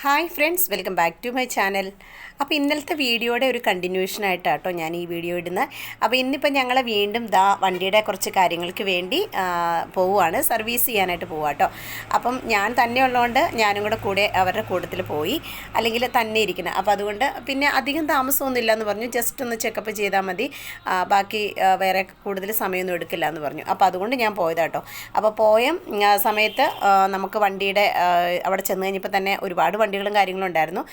Hi friends welcome back to my channel അപ്പോൾ ഇന്നലത്തെ വീഡിയോയുടെ ഒരു കണ്ടിന്യൂഷൻ ആയിട്ടാട്ടോ ഞാൻ ഈ വീഡിയോ ഇടുന്നത് അപ്പോൾ ഇന്നിപ്പോൾ ഞങ്ങൾ വീണ്ടും ദാ വണ്ടിയുടെ കുറച്ച് കാര്യങ്ങൾക്ക് വേണ്ടി പോവുകയാണ് സർവീസ് ചെയ്യാനായിട്ട് പോവുക കേട്ടോ അപ്പം ഞാൻ തന്നെ ഉള്ളതുകൊണ്ട് ഞാനും കൂടെ കൂടെ അവരുടെ കൂട്ടത്തിൽ പോയി അല്ലെങ്കിൽ തന്നെ ഇരിക്കണം അപ്പോൾ അതുകൊണ്ട് പിന്നെ അധികം താമസമൊന്നും എന്ന് പറഞ്ഞു. ജസ്റ്റ് ഒന്ന് ചെക്കപ്പ് ചെയ്താൽ മതി. ബാക്കി വേറെ കൂടുതൽ സമയമൊന്നും എടുക്കില്ല എന്ന് പറഞ്ഞു. അപ്പോൾ അതുകൊണ്ട് ഞാൻ പോയതാട്ടോ. അപ്പോൾ പോയ സമയത്ത് നമുക്ക് വണ്ടിയുടെ അവിടെ ചെന്ന് കഴിഞ്ഞപ്പോൾ തന്നെ ഒരുപാട് വണ്ടികളും കാര്യങ്ങളും ഉണ്ടായിരുന്നു.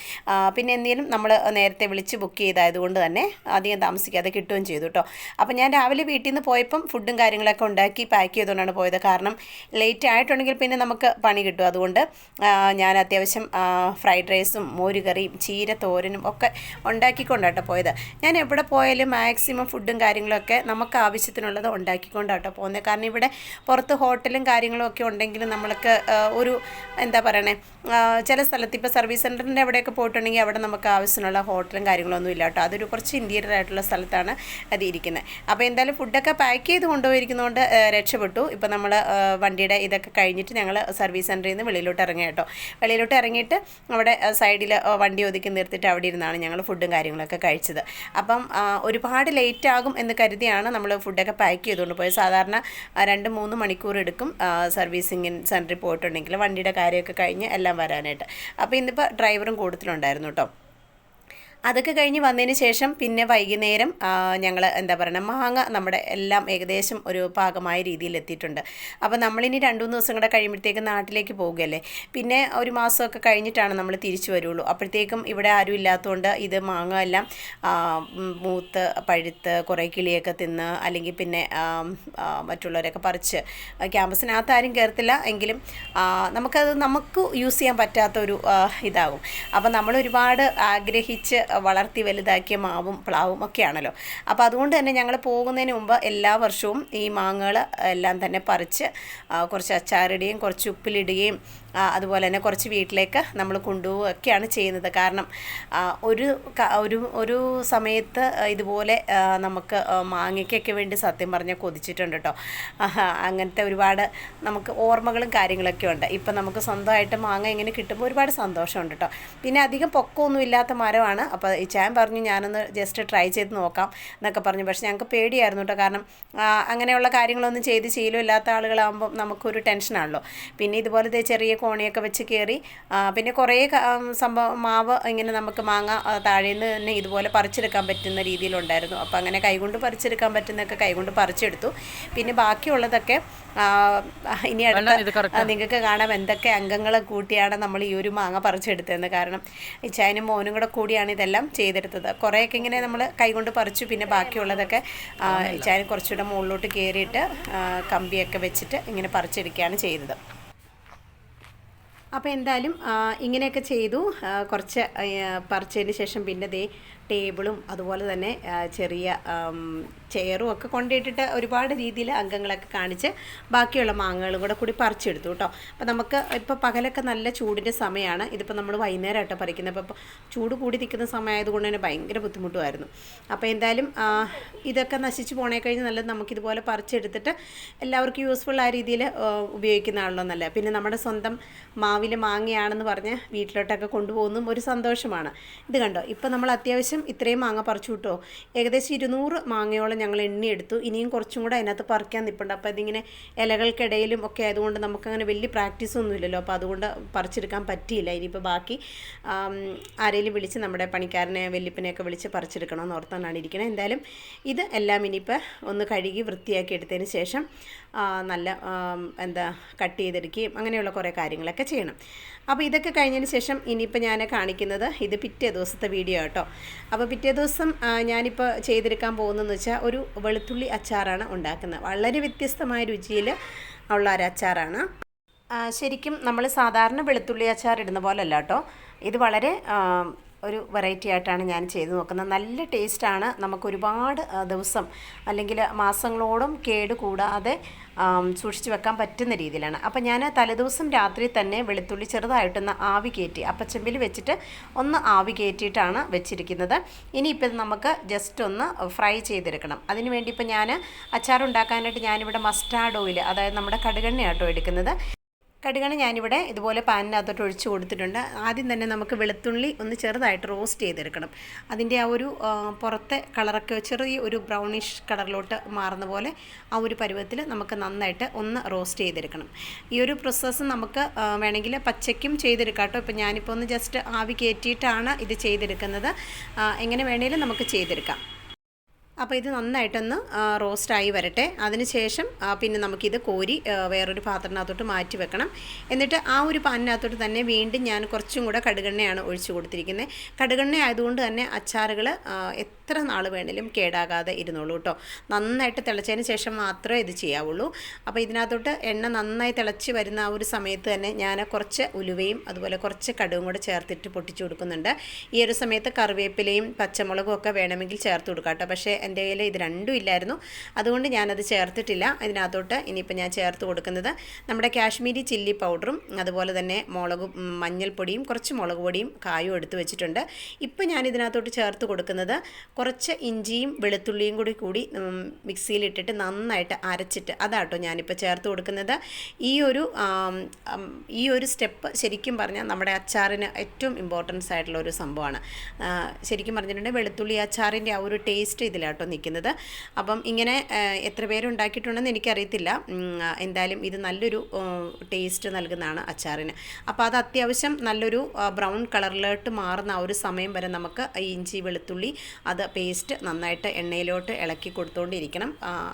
പിന്നെ എന്തെങ്കിലും നമ്മൾ നേരത്തെ വിളിച്ച് ബുക്ക് ചെയ്തായതുകൊണ്ട് തന്നെ അധികം താമസിക്കാതെ കിട്ടുകയും ചെയ്തു കേട്ടോ അപ്പോൾ ഞാൻ രാവിലെ വീട്ടിൽ നിന്ന് പോയപ്പം ഫുഡും കാര്യങ്ങളൊക്കെ ഉണ്ടാക്കി പാക്ക് ചെയ്തുകൊണ്ടാണ് പോയത്. കാരണം ലേറ്റ് ആയിട്ടുണ്ടെങ്കിൽ പിന്നെ നമുക്ക് പണി കിട്ടും. അതുകൊണ്ട് ഞാൻ അത്യാവശ്യം ഫ്രൈഡ് റൈസും മോരുകറിയും ചീര തോരനും ഒക്കെ ഉണ്ടാക്കിക്കൊണ്ടാട്ടോ പോയത്. ഞാൻ എവിടെ പോയാലും മാക്സിമം ഫുഡും കാര്യങ്ങളൊക്കെ നമുക്ക് ആവശ്യത്തിനുള്ളത് ഉണ്ടാക്കിക്കൊണ്ടാട്ടോ പോകുന്നത് കാരണം ഇവിടെ പുറത്ത് ഹോട്ടലും കാര്യങ്ങളും ഒക്കെ ഉണ്ടെങ്കിലും നമ്മൾക്ക് ഒരു എന്താ പറയണേ ചില സ്ഥലത്ത് ഇപ്പോൾ സർവീസ് സെന്ററിന്റെ അവിടെയൊക്കെ പോയിട്ടുണ്ടെങ്കിൽ അവിടെ നമുക്ക് ആവശ്യമുള്ള ഹോട്ടലും കാര്യങ്ങളൊന്നും ഇല്ല കേട്ടോ. അതൊരു കുറച്ച് ഇന്റീരിയർ ആയിട്ടുള്ള സ്ഥലത്താണ് അത് ഇരിക്കുന്നത്. അപ്പോൾ എന്തായാലും ഫുഡൊക്കെ പാക്ക് ചെയ്ത് കൊണ്ടുപോയിരിക്കുന്നതുകൊണ്ട് രക്ഷപ്പെട്ടു. ഇപ്പോൾ നമ്മൾ വണ്ടിയുടെ ഇതൊക്കെ കഴിഞ്ഞിട്ട് ഞങ്ങൾ സർവീസ് സെന്ററിൽ നിന്ന് വെളിയിലോട്ട് ഇറങ്ങി കേട്ടോ. വെളിയിലോട്ട് ഇറങ്ങിയിട്ട് അവിടെ സൈഡിൽ വണ്ടി ഒതുക്കി നിർത്തിയിട്ട് അവിടെ ഇരുന്നാണ് ഞങ്ങൾ ഫുഡും കാര്യങ്ങളൊക്കെ കഴിച്ചത്. അപ്പം ഒരുപാട് ലേറ്റ് ആകും എന്ന് കരുതിയാണ് നമ്മൾ ഫുഡൊക്കെ പാക്ക് ചെയ്തുകൊണ്ട് പോയത്. സാധാരണ രണ്ട് മൂന്ന് മണിക്കൂർ എടുക്കും സർവീസിങ് സെന്ററിൽ പോയിട്ടുണ്ടെങ്കിൽ വണ്ടിയുടെ കാര്യമൊക്കെ കഴിഞ്ഞ് എല്ലാം വരാനായിട്ട്. അപ്പോൾ ഇന്നിപ്പോൾ ഡ്രൈവറും കൂട്ടത്തിലുണ്ടായിരുന്നു കേട്ടോ അതൊക്കെ കഴിഞ്ഞ് വന്നതിന് ശേഷം പിന്നെ വൈകുന്നേരം ഞങ്ങൾ എന്താ പറയുക മാങ്ങ നമ്മുടെ എല്ലാം ഏകദേശം ഒരു പാകമായ രീതിയിൽ എത്തിയിട്ടുണ്ട്. അപ്പോൾ നമ്മളിനി രണ്ട് മൂന്ന് ദിവസം കൂടെ കഴിയുമ്പോഴത്തേക്ക് നാട്ടിലേക്ക് പോവുകയല്ലേ? പിന്നെ ഒരു മാസമൊക്കെ കഴിഞ്ഞിട്ടാണ് നമ്മൾ തിരിച്ചു വരുള്ളൂ. അപ്പോഴത്തേക്കും ഇവിടെ ആരും ഇല്ലാത്തതുകൊണ്ട് ഇത് മാങ്ങ എല്ലാം മൂത്ത് പഴുത്ത് കുറേ കിളിയൊക്കെ തിന്ന് അല്ലെങ്കിൽ പിന്നെ മറ്റുള്ളവരൊക്കെ പറിച്ച് ക്യാമ്പസിനകത്ത് ആരും കയറത്തില്ല. എങ്കിലും നമുക്കത് നമുക്ക് യൂസ് ചെയ്യാൻ പറ്റാത്തൊരു ഇതാകും. അപ്പോൾ നമ്മൾ ഒരുപാട് ആഗ്രഹിച്ച് വളർത്തി വലുതാക്കിയ മാവും പ്ലാവും ഒക്കെയാണല്ലോ. അപ്പോൾ അതുകൊണ്ട് തന്നെ ഞങ്ങൾ പോകുന്നതിന് മുമ്പ് എല്ലാ വർഷവും ഈ മാങ്ങകൾ എല്ലാം തന്നെ പറിച്ച് കുറച്ച് അച്ചാറിടുകയും കുറച്ച് ഉപ്പിലിടുകയും അതുപോലെ തന്നെ കുറച്ച് വീട്ടിലേക്ക് നമ്മൾ കൊണ്ടുപോവുകയൊക്കെയാണ് ചെയ്യുന്നത്. കാരണം ഒരു ഒരു ഒരു സമയത്ത് ഇതുപോലെ നമുക്ക് മാങ്ങയ്ക്കൊക്കെ വേണ്ടി സത്യം പറഞ്ഞാൽ കൊതിച്ചിട്ടുണ്ട് കേട്ടോ അങ്ങനത്തെ ഒരുപാട് നമുക്ക് ഓർമ്മകളും കാര്യങ്ങളൊക്കെ ഉണ്ട്. ഇപ്പം നമുക്ക് സ്വന്തമായിട്ട് മാങ്ങ ഇങ്ങനെ കിട്ടുമ്പോൾ ഒരുപാട് സന്തോഷമുണ്ട് കേട്ടോ പിന്നെ അധികം പൊക്കമൊന്നും ഇല്ലാത്ത മരമാണ്. അപ്പോൾ ഈ ചാൻ പറഞ്ഞു ഞാനൊന്ന് ജസ്റ്റ് ട്രൈ ചെയ്ത് നോക്കാം എന്നൊക്കെ പറഞ്ഞു. പക്ഷേ ഞങ്ങൾക്ക് പേടിയായിരുന്നു കേട്ടോ കാരണം അങ്ങനെയുള്ള കാര്യങ്ങളൊന്നും ചെയ്ത് ശീലമില്ലാത്ത ആളുകളാകുമ്പോൾ നമുക്കൊരു ടെൻഷനാണല്ലോ പിന്നെ ഇതുപോലത്തെ ചെറിയ കോണിയൊക്കെ വെച്ച് കയറി പിന്നെ കുറേ സംഭവം മാവ് ഇങ്ങനെ നമുക്ക് മാങ്ങ താഴേന്ന് തന്നെ ഇതുപോലെ പറിച്ചെടുക്കാൻ പറ്റുന്ന രീതിയിലുണ്ടായിരുന്നു. അപ്പോൾ അങ്ങനെ കൈകൊണ്ട് പറിച്ചെടുക്കാൻ പറ്റുന്നതൊക്കെ കൈകൊണ്ട് പറിച്ചെടുത്തു. പിന്നെ ബാക്കിയുള്ളതൊക്കെ ഇനി അടുത്ത നിങ്ങൾക്ക് കാണാം എന്തൊക്കെ അംഗങ്ങളെ കൂട്ടിയാണ് നമ്മൾ ഈ ഒരു മാങ്ങ പറിച്ചെടുത്തതെന്ന്. കാരണം ഇച്ചായനും മോനും കൂടെ കൂടിയാണ് ഇതെല്ലാം ചെയ്തെടുത്തത്. കുറേയൊക്കെ ഇങ്ങനെ നമ്മൾ കൈകൊണ്ട് പറിച്ചു. പിന്നെ ബാക്കിയുള്ളതൊക്കെ ഇച്ചായനും ഇച്ചായൻ കുറച്ചുകൂടെ മുകളിലോട്ട് കയറിയിട്ട് കമ്പിയൊക്കെ വെച്ചിട്ട് ഇങ്ങനെ പറിച്ചെടുക്കുകയാണ് ചെയ്തത്. അപ്പോൾ എന്തായാലും ഇങ്ങനെയൊക്കെ ചെയ്തു. കുറച്ച് പറിച്ചതിന് ശേഷം പിന്നെ ദേ ടേബിളും അതുപോലെ തന്നെ ചെറിയ ചെയറും ഒക്കെ കൊണ്ടിട്ടിട്ട് ഒരുപാട് രീതിയിൽ അംഗങ്ങളൊക്കെ കാണിച്ച് ബാക്കിയുള്ള മാങ്ങകളും കൂടെ കൂടി പറിച്ചെടുത്തു കേട്ടോ. അപ്പോൾ നമുക്ക് ഇപ്പോൾ പകലൊക്കെ നല്ല ചൂടിന്റെ സമയമാണ് ഇതിപ്പോൾ നമ്മൾ വൈകുന്നേരമായിട്ട് പറിക്കുന്നത്. അപ്പോൾ ചൂട് കൂടി നിൽക്കുന്ന സമയമായതുകൊണ്ട് തന്നെ ഭയങ്കര ബുദ്ധിമുട്ടുമായിരുന്നു. അപ്പോൾ എന്തായാലും ഇതൊക്കെ നശിച്ചു പോണേ കഴിഞ്ഞ് നല്ലത് നമുക്കിതുപോലെ പറിച്ചെടുത്തിട്ട് എല്ലാവർക്കും യൂസ്ഫുൾ ആ രീതിയിൽ ഉപയോഗിക്കുന്നതാണല്ലോ നല്ല പിന്നെ നമ്മുടെ സ്വന്തം മാവിൽ മാങ്ങയാണെന്ന് പറഞ്ഞ് വീട്ടിലോട്ടൊക്കെ കൊണ്ടുപോകുന്നതും ഒരു സന്തോഷമാണ്. ഇത് കണ്ടോ? ഇപ്പോൾ നമ്മൾ അത്യാവശ്യം ഇത്രയും മാങ്ങ പറിച്ചു കിട്ടോ ഏകദേശം ഇരുന്നൂറ് മാങ്ങയോളം ഞങ്ങൾ എണ്ണിയെടുത്തു. ഇനിയും കുറച്ചും കൂടെ അതിനകത്ത് പറിക്കാൻ നിൽപ്പുണ്ട് അപ്പോൾ ഇതിങ്ങനെ ഇലകൾക്കിടയിലും ഒക്കെ ആയതുകൊണ്ട് നമുക്കങ്ങനെ വലിയ പ്രാക്ടീസ് ഒന്നുമില്ലല്ലോ. അപ്പോൾ അതുകൊണ്ട് പറിച്ചെടുക്കാൻ പറ്റിയില്ല. ഇനിയിപ്പോൾ ബാക്കി ആരെങ്കിലും വിളിച്ച് നമ്മുടെ പണിക്കാരനെ വെല്ലിപ്പിനെയൊക്കെ വിളിച്ച് പറിച്ചെടുക്കണമെന്ന് ഓർത്താണ് ഇരിക്കുന്നത് എന്തായാലും ഇത് എല്ലാം ഇനിയിപ്പോൾ ഒന്ന് കഴുകി വൃത്തിയാക്കി എടുത്തതിന് ശേഷം നല്ല എന്താ കട്ട് ചെയ്തെടുക്കുകയും അങ്ങനെയുള്ള കുറേ കാര്യങ്ങളൊക്കെ ചെയ്യണം. അപ്പോൾ ഇതൊക്കെ കഴിഞ്ഞതിന് ശേഷം ഇനിയിപ്പോൾ ഞാൻ കാണിക്കുന്നത് ഇത് പിറ്റേ ദിവസത്തെ വീഡിയോ കേട്ടോ അപ്പോൾ പിറ്റേ ദിവസം ഞാനിപ്പോൾ ചെയ്തെടുക്കാൻ പോകുന്നതെന്ന് വെച്ചാൽ ഒരു വെളുത്തുള്ളി അച്ചാറാണ് ഉണ്ടാക്കുന്നത്. വളരെ വ്യത്യസ്തമായ രുചിയിൽ ഉള്ള ഒരു അച്ചാറാണ്. ശരിക്കും നമ്മൾ സാധാരണ വെളുത്തുള്ളി അച്ചാർ ഇടുന്ന പോലല്ല കേട്ടോ. ഇത് വളരെ ഒരു വെറൈറ്റി ആയിട്ടാണ് ഞാൻ ചെയ്ത് നോക്കുന്നത്. നല്ല ടേസ്റ്റാണ് നമുക്ക് ഒരുപാട് ദിവസം അല്ലെങ്കിൽ മാസങ്ങളോടും കേട് കൂടാതെ സൂക്ഷിച്ച് വെക്കാൻ പറ്റുന്ന രീതിയിലാണ്. അപ്പോൾ ഞാൻ തലേദിവസം രാത്രി തന്നെ വെളുത്തുള്ളി ചെറുതായിട്ടൊന്ന് ആവി കയറ്റി അപ്പച്ചമ്പിൽ വെച്ചിട്ട് ഒന്ന് ആവി കയറ്റിയിട്ടാണ് വെച്ചിരിക്കുന്നത്. ഇനിയിപ്പോൾ നമുക്ക് ജസ്റ്റ് ഒന്ന് ഫ്രൈ ചെയ്തെടുക്കണം. അതിന് വേണ്ടി ഇപ്പോൾ ഞാൻ അച്ചാർ ഉണ്ടാക്കാനായിട്ട് ഞാനിവിടെ മസ്റ്റാർഡ് ഓയിൽ അതായത് നമ്മുടെ കടുകെണ്ണയാട്ടോ എടുക്കുന്നത്. കടുകാണ് ഞാനിവിടെ ഇതുപോലെ പാനിനകത്തോട്ട് ഒഴിച്ച് കൊടുത്തിട്ടുണ്ട്. ആദ്യം തന്നെ നമുക്ക് വെളുത്തുള്ളി ഒന്ന് ചെറുതായിട്ട് റോസ്റ്റ് ചെയ്തെടുക്കണം. അതിന്റെ ആ ഒരു പുറത്തെ കളറൊക്കെ ചെറിയ ഒരു ബ്രൗണിഷ് കളറിലോട്ട് മാറുന്ന പോലെ ആ ഒരു പരുവത്തിൽ നമുക്ക് നന്നായിട്ട് ഒന്ന് റോസ്റ്റ് ചെയ്തെടുക്കണം. ഈ ഒരു പ്രോസസ്സ് നമുക്ക് വേണമെങ്കിൽ പച്ചയ്ക്കും ചെയ്തെടുക്കാം കേട്ടോ. ഇപ്പോൾ ഞാനിപ്പോൾ ഒന്ന് ജസ്റ്റ് ആവി കയറ്റിയിട്ടാണ് ഇത് ചെയ്തെടുക്കുന്നത്. എങ്ങനെ വേണമെങ്കിലും നമുക്ക് ചെയ്തെടുക്കാം. അപ്പോൾ ഇത് നന്നായിട്ടൊന്ന് റോസ്റ്റായി വരട്ടെ. അതിനുശേഷം ശേഷം പിന്നെ നമുക്കിത് കോരി വേറൊരു പാത്രത്തിനകത്തോട്ട് മാറ്റി വെക്കണം. എന്നിട്ട് ആ ഒരു പാനിനകത്തോട്ട് തന്നെ വീണ്ടും ഞാൻ കുറച്ചും കൂടെ കടുകെണ്ണയാണ് ഒഴിച്ചു കൊടുത്തിരിക്കുന്നത്. കടുകെണ്ണ ആയതുകൊണ്ട് തന്നെ അച്ചാറുകൾ എത്ര നാൾ വേണേലും കേടാകാതെ ഇരുന്നോളൂ കേട്ടോ. നന്നായിട്ട് തിളച്ചതിന് ശേഷം മാത്രമേ ഇത് ചെയ്യാവുള്ളൂ. അപ്പോൾ ഇതിനകത്തോട്ട് എണ്ണ നന്നായി തിളച്ച് വരുന്ന ആ ഒരു സമയത്ത് തന്നെ ഞാൻ കുറച്ച് ഉലുവയും അതുപോലെ കുറച്ച് കടുവും കൂടെ ചേർത്തിട്ട് പൊട്ടിച്ചു കൊടുക്കുന്നുണ്ട്. ഈ ഒരു സമയത്ത് കറിവേപ്പിലയും പച്ചമുളകും ഒക്കെ വേണമെങ്കിൽ ചേർത്ത് കൊടുക്കാം കേട്ടോ. പക്ഷേ എന്റെ കയ്യിൽ ഇത് രണ്ടും ഇല്ലായിരുന്നു. അതുകൊണ്ട് ഞാനത് ചേർത്തിട്ടില്ല. ഇതിനകത്തോട്ട് ഇനിയിപ്പോൾ ഞാൻ ചേർത്ത് കൊടുക്കുന്നത് നമ്മുടെ കാശ്മീരി ചില്ലി പൗഡറും അതുപോലെ തന്നെ മുളക് മഞ്ഞൾപ്പൊടിയും കുറച്ച് മുളക് പൊടിയും കായും എടുത്ത് വെച്ചിട്ടുണ്ട്. ഇപ്പോൾ ഞാൻ ഇതിനകത്തോട്ട് ചേർത്ത് കൊടുക്കുന്നത് കുറച്ച് ഇഞ്ചിയും വെളുത്തുള്ളിയും കൂടി കൂടി മിക്സിയിലിട്ടിട്ട് നന്നായിട്ട് അരച്ചിട്ട് അതാട്ടോ ഞാനിപ്പോൾ ചേർത്ത് കൊടുക്കുന്നത്. ഈ ഒരു ഈ ഒരു സ്റ്റെപ്പ് ശരിക്കും പറഞ്ഞാൽ നമ്മുടെ അച്ചാറിന് ഏറ്റവും ഇമ്പോർട്ടൻസ് ആയിട്ടുള്ള ഒരു സംഭവമാണ്. ശരിക്കും പറഞ്ഞിട്ടുണ്ടെങ്കിൽ വെളുത്തുള്ളി അച്ചാറിന്റെ ആ ഒരു ടേസ്റ്റ് ഇതിലാട്ടോ നിൽക്കുന്നത്. അപ്പം ഇങ്ങനെ എത്ര പേരുണ്ടാക്കിയിട്ടുണ്ടെന്ന് എനിക്കറിയത്തില്ല. എന്തായാലും ഇത് നല്ലൊരു ടേസ്റ്റ് നൽകുന്നതാണ് അച്ചാറിന്. അപ്പോൾ അത് അത്യാവശ്യം നല്ലൊരു ബ്രൗൺ കളറിലോട്ട് മാറുന്ന ആ ഒരു സമയം വരെ നമുക്ക് ഇഞ്ചി വെളുത്തുള്ളി അത് പേസ്റ്റ് നന്നായിട്ട് എണ്ണയിലോട്ട് ഇളക്കി കൊടുത്തുകൊണ്ടിരിക്കണം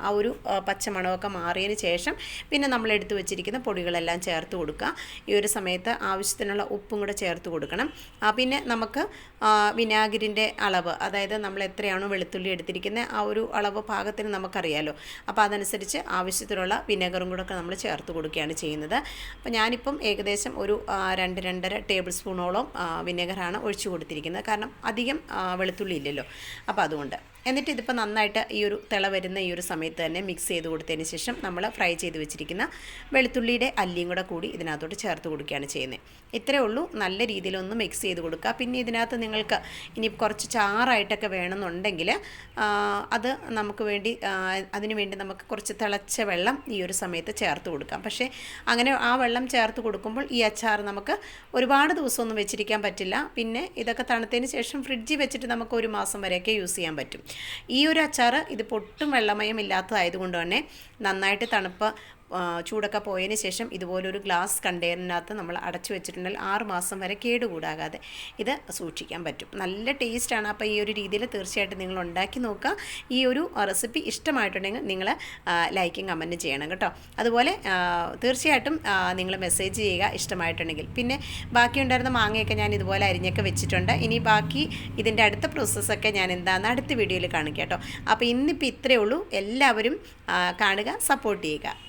ആ ഒരു പച്ചമണമൊക്കെ മാറിയതിന് ശേഷം പിന്നെ നമ്മൾ എടുത്തു വെച്ചിരിക്കുന്ന പൊടികളെല്ലാം ചേർത്ത് കൊടുക്കുക. ഈ ഒരു സമയത്ത് ആവശ്യത്തിനുള്ള ഉപ്പും കൂടെ ചേർത്ത് കൊടുക്കണം. പിന്നെ നമുക്ക് വിനാഗിരിന്റെ അളവ് അതായത് നമ്മൾ എത്രയാണോ വെളുത്തുള്ളി എടുത്തിരിക്കുന്നത് ആ ഒരു അളവ് പാകത്തിന് നമുക്കറിയാലോ. അപ്പോൾ അതനുസരിച്ച് ആവശ്യത്തിനുള്ള വിനെഗറും കൂടെ ഒക്കെ നമ്മൾ ചേർത്ത് കൊടുക്കുകയാണ് ചെയ്യുന്നത്. അപ്പോൾ ഞാനിപ്പം ഏകദേശം ഒരു രണ്ട് രണ്ടര ടേബിൾ സ്പൂണോളം വിനെഗറാണ് ഒഴിച്ചു കൊടുത്തിരിക്കുന്നത്. കാരണം അധികം വെളുത്തുള്ളി ഇല്ലല്ലോ. അപ്പോൾ അതുകൊണ്ട്. എന്നിട്ട് ഇതിപ്പോൾ നന്നായിട്ട് ഈ ഒരു തിള വരുന്ന ഈ ഒരു സമയത്ത് തന്നെ മിക്സ് ചെയ്ത് കൊടുത്തതിന് ശേഷം നമ്മൾ ഫ്രൈ ചെയ്ത് വെച്ചിരിക്കുന്ന വെളുത്തുള്ളിയുടെ അല്ലിയും കൂടെ കൂടി ഇതിനകത്തോട്ട് ചേർത്ത് കൊടുക്കുകയാണ് ചെയ്യുന്നത്. ഇത്രയേ ഉള്ളൂ. നല്ല രീതിയിലൊന്ന് മിക്സ് ചെയ്ത് കൊടുക്കുക. പിന്നെ ഇതിനകത്ത് നിങ്ങൾക്ക് ഇനി കുറച്ച് ചാറായിട്ടൊക്കെ വേണമെന്നുണ്ടെങ്കിൽ അത് നമുക്ക് വേണ്ടി അതിനു വേണ്ടി നമുക്ക് കുറച്ച് തിളച്ച വെള്ളം ഈ ഒരു സമയത്ത് ചേർത്ത് കൊടുക്കാം. പക്ഷേ അങ്ങനെ ആ വെള്ളം ചേർത്ത് കൊടുക്കുമ്പോൾ ഈ അച്ചാർ നമുക്ക് ഒരുപാട് ദിവസമൊന്നും വെച്ചിരിക്കാൻ പറ്റില്ല. പിന്നെ ഇതൊക്കെ തണുത്തതിന് ശേഷം ഫ്രിഡ്ജിൽ വെച്ചിട്ട് നമുക്ക് ഒരു മാസം വരെയൊക്കെ യൂസ് ചെയ്യാൻ പറ്റും. ഈ ഒരു അച്ചാർ ഇത് പൊട്ടും വെള്ളമയം ഇല്ലാത്തതായതുകൊണ്ട് തന്നെ നന്നായിട്ട് തണുപ്പ് ചൂടൊക്കെ പോയതിന് ശേഷം ഇതുപോലൊരു ഗ്ലാസ് കണ്ടെയ്നറിനകത്ത് നമ്മൾ അടച്ചു വെച്ചിട്ടുണ്ടെങ്കിൽ ആറ് മാസം വരെ കേടുകൂടാകാതെ ഇത് സൂക്ഷിക്കാൻ പറ്റും. നല്ല ടേസ്റ്റാണ് അപ്പോൾ ഈ ഒരു രീതിയിൽ തീർച്ചയായിട്ടും നിങ്ങൾ ഉണ്ടാക്കി നോക്കുക. ഈ ഒരു റെസിപ്പി ഇഷ്ടമായിട്ടുണ്ടെങ്കിൽ നിങ്ങൾ ലൈക്കും കമന്റും ചെയ്യണം കേട്ടോ. അതുപോലെ തീർച്ചയായിട്ടും നിങ്ങൾ മെസ്സേജ് ചെയ്യുക ഇഷ്ടമായിട്ടുണ്ടെങ്കിൽ. പിന്നെ ബാക്കി ഉണ്ടായിരുന്ന മാങ്ങയൊക്കെ ഞാൻ ഇതുപോലെ അരിഞ്ഞൊക്കെ വെച്ചിട്ടുണ്ട്. ഇനി ബാക്കി ഇതിന്റെ അടുത്ത പ്രോസസ്സൊക്കെ ഞാൻ എന്താണെന്ന് അടുത്ത വീഡിയോയിൽ കാണിക്കാം കേട്ടോ. അപ്പോൾ ഇന്നിപ്പോൾ ഇത്രയേ ഉള്ളൂ. എല്ലാവരും കാണുക സപ്പോർട്ട് ചെയ്യുക.